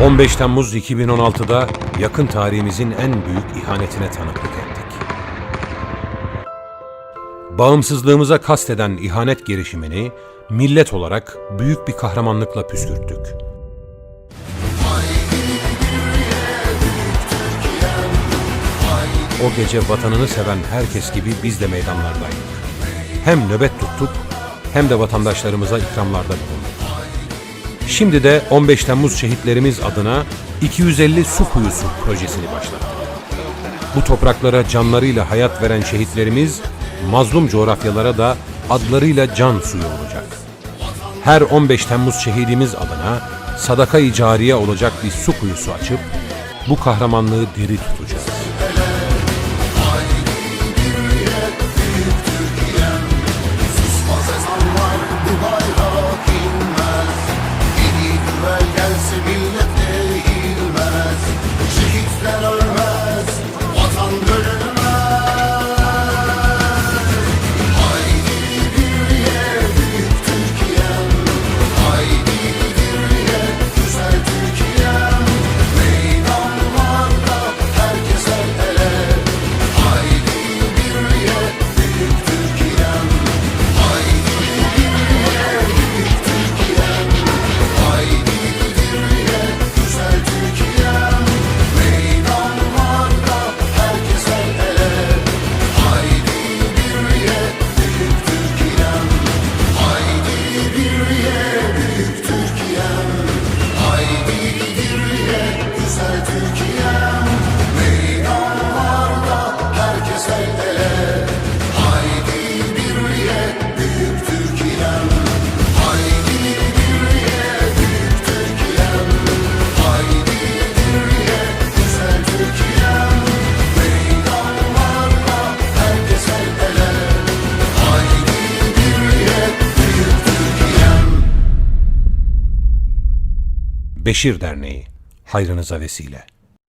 15 Temmuz 2016'da yakın tarihimizin en büyük ihanetine tanıklık ettik. Bağımsızlığımıza kasteden ihanet girişimini millet olarak büyük bir kahramanlıkla püskürttük. O gece vatanını seven herkes gibi biz de meydanlardaydık. Hem nöbet tuttuk hem de vatandaşlarımıza ikramlarda bulunduk. Şimdi de 15 Temmuz şehitlerimiz adına 250 su kuyusu projesini başlattık. Bu topraklara canlarıyla hayat veren şehitlerimiz mazlum coğrafyalara da adlarıyla can suyu olacak. Her 15 Temmuz şehidimiz adına sadaka-i cariye olacak bir su kuyusu açıp bu kahramanlığı diri tutacağız. Beşir Derneği, hayrınıza vesile.